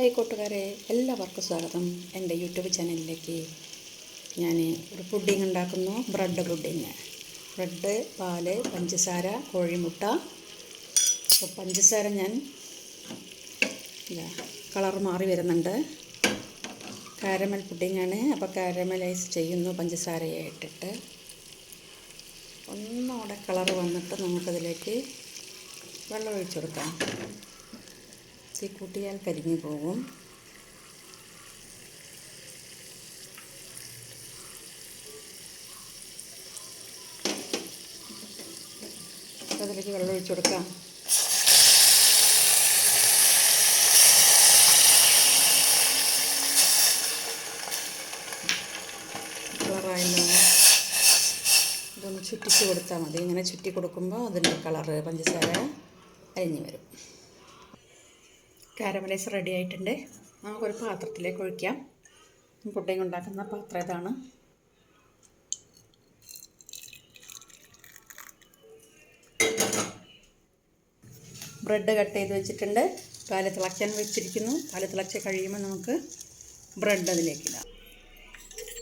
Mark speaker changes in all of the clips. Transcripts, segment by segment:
Speaker 1: Hi കൂട്ടുകാരെ എല്ലാവർക്കും സ്വാഗതം. എന്റെ യൂട്യൂബ് ചാനലിലേക്ക് ഞാൻ ഒരു പുഡിങ് ഉണ്ടാക്കുന്നു. ബ്രെഡ് പുഡിങ് ബ്രെഡ് പാൽ പഞ്ചസാര കോഴിമുട്ട. അപ്പോൾ പഞ്ചസാര ഞാൻ കളർ മാറി വരുന്നുണ്ട്. കാരമൽ പുഡിങ്ങാണ് അപ്പോൾ കാരമലൈസ് ചെയ്യുന്നു പഞ്ചസാരയെ ഇട്ടിട്ട് ഒന്നുകൂടെ കളർ വന്നിട്ട് നമുക്കതിലേക്ക് വെള്ളം ഒഴിച്ചു കൊടുക്കാം തീ കൂട്ടിയാൽ കരിഞ്ഞു പോകും. അതിലേക്ക് വെള്ളം ഒഴിച്ചു കൊടുക്കാം. കളറായല്ലോ ഇതൊന്ന് ചുറ്റിച്ച് കൊടുത്താൽ മതി. ഇങ്ങനെ ചുറ്റി കൊടുക്കുമ്പോൾ അതിന്റെ കളറ് പഞ്ചസാര അരിഞ്ഞു വരും. കാരമലൈസ് റെഡി ആയിട്ടുണ്ട്. നമുക്കൊരു പാത്രത്തിലേക്ക് ഒഴിക്കാം. പുഡിങ് ഉണ്ടാക്കുന്ന പാത്രം ഇതാണ്. ബ്രെഡ് കട്ട് ചെയ്ത് വെച്ചിട്ടുണ്ട്. പാൽ തിളയ്ക്കാൻ വെച്ചിരിക്കുന്നു. പാൽ തിളച്ച് കഴിയുമ്പോൾ നമുക്ക് ബ്രെഡ് അതിലേക്ക് ഇടാം.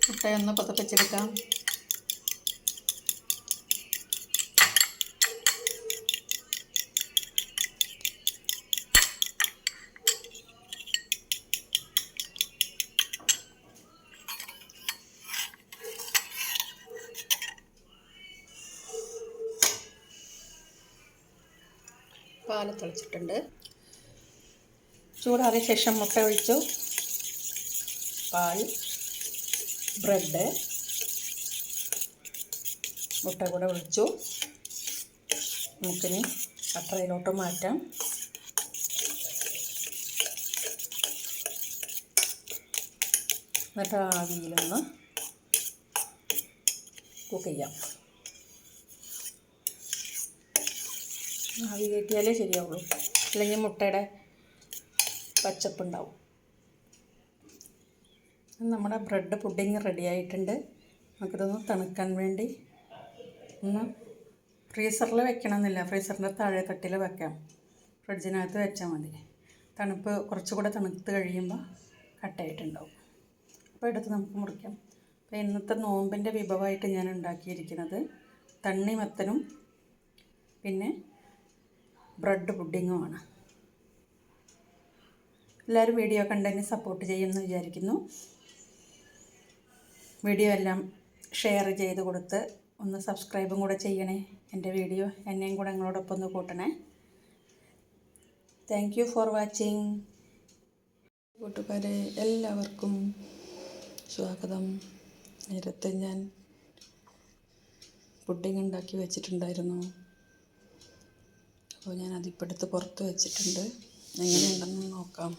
Speaker 1: മുട്ടയൊന്ന് പതപ്പിച്ചെടുക്കാം. പാൽ തിളച്ചിട്ടുണ്ട്. ചൂടാറിയ ശേഷം മുട്ട ഒഴിച്ചു. പാൽ ബ്രെഡ് മുട്ട കൂടെ ഒഴിച്ചു. നമുക്കിനി അത്രയിലോട്ട് മാറ്റാം. എന്നിട്ട് ആവിയിലൊന്ന് കുക്ക് ചെയ്യാം ആവി കയറ്റിയാലേ ശരിയാവുള്ളൂ. അല്ലെങ്കിൽ മുട്ടയുടെ പച്ചപ്പുണ്ടാവും. നമ്മുടെ ബ്രെഡ് പുഡിങ് റെഡി ആയിട്ടുണ്ട്. നമുക്കിതൊന്ന് തണുക്കാൻ വേണ്ടി ഒന്ന് ഫ്രീസറിൽ വെക്കണമെന്നില്ല. ഫ്രീസറിന്റെ താഴെ തട്ടിൽ വെക്കാം. ഫ്രിഡ്ജിനകത്ത് വെച്ചാൽ മതി. തണുപ്പ് കുറച്ചുകൂടെ തണുത്ത് കഴിയുമ്പോൾ കട്ടായിട്ടുണ്ടാവും അപ്പോൾ എടുത്ത് നമുക്ക് മുറിക്കാം. അപ്പോൾ ഇന്നത്തെ നോമ്പിന്റെ വിഭവമായിട്ട് ഞാൻ ഉണ്ടാക്കിയിരിക്കുന്നത് തണ്ണിമത്തനും പിന്നെ ബ്രെഡ് പുഡിങ്ങുമാണ്. എല്ലാവരും വീഡിയോ കണ്ടതിന് സപ്പോർട്ട് ചെയ്യുമെന്ന് വിചാരിക്കുന്നു. വീഡിയോ എല്ലാം ഷെയർ ചെയ്ത് കൊടുത്ത് ഒന്ന് സബ്സ്ക്രൈബും കൂടെ ചെയ്യണേ എന്റെ വീഡിയോ എന്നെയും കൂടെ നിങ്ങളോടൊപ്പം ഒന്ന് കൂട്ടണേ. താങ്ക് യു ഫോർ വാച്ചിങ് കൂട്ടുകാരെ എല്ലാവർക്കും സ്വാഗതം. നേരത്തെ ഞാൻ പുഡിങ് ഉണ്ടാക്കി വെച്ചിട്ടുണ്ടായിരുന്നു. അപ്പോൾ ഞാൻ അതിപ്പെടുത്ത് പുറത്ത് വെച്ചിട്ടുണ്ട്. എങ്ങനെയുണ്ടെന്ന് നോക്കാം.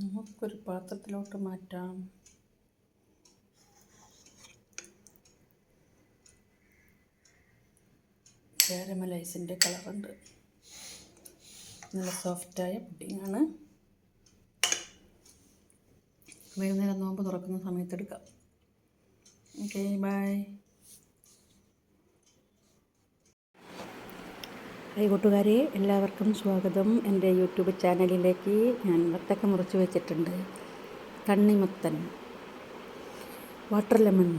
Speaker 1: നമുക്കൊരു പാത്രത്തിലോട്ട് മാറ്റാം. കാരമലൈസിന്റെ കളറുണ്ട്. നല്ല സോഫ്റ്റായ പുഡിങ്ങാണ്. വൈകുന്നേരം നോമ്പ് തുറക്കുന്ന സമയത്ത് എടുക്കാം. Okay bye. ഹായ് കൂട്ടുകാരെ എല്ലാവർക്കും സ്വാഗതം. എന്റെ യൂട്യൂബ് ചാനലിലേക്ക് ഞാൻ വത്തക്ക മുറിച്ച് വെച്ചിട്ടുണ്ട്. തണ്ണിമത്തൻ വാട്ടർ ലെമൺ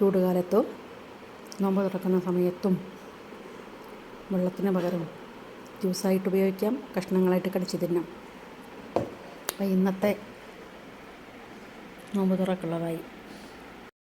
Speaker 1: ചൂടുകാലത്തും നോമ്പ് തുറക്കുന്ന സമയത്തും വെള്ളത്തിന് പകരം ജ്യൂസായിട്ട് ഉപയോഗിക്കാം. കഷ്ണങ്ങളായിട്ട് കടിച്ച് തിന്നാം. അപ്പം ഇന്നത്തെ നോമ്പ് തുറക്കുള്ളതായി.